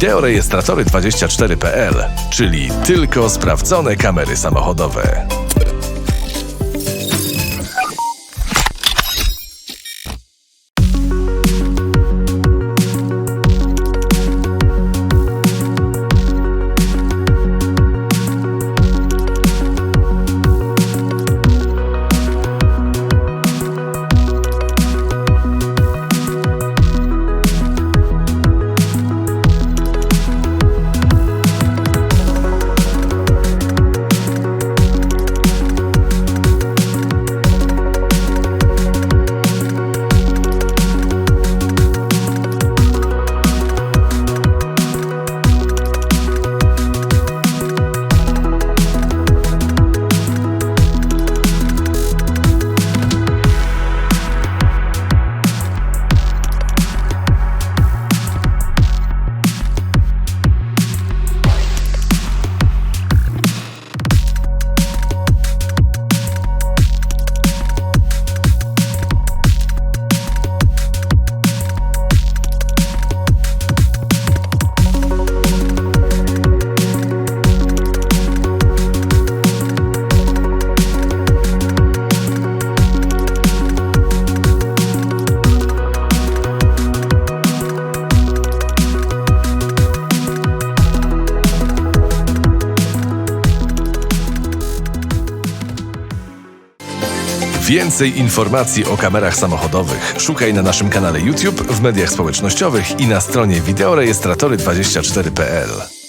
wideorejestratory24.pl, czyli tylko sprawdzone kamery samochodowe. Więcej informacji o kamerach samochodowych szukaj na naszym kanale YouTube, w mediach społecznościowych i na stronie wideorejestratory24.pl.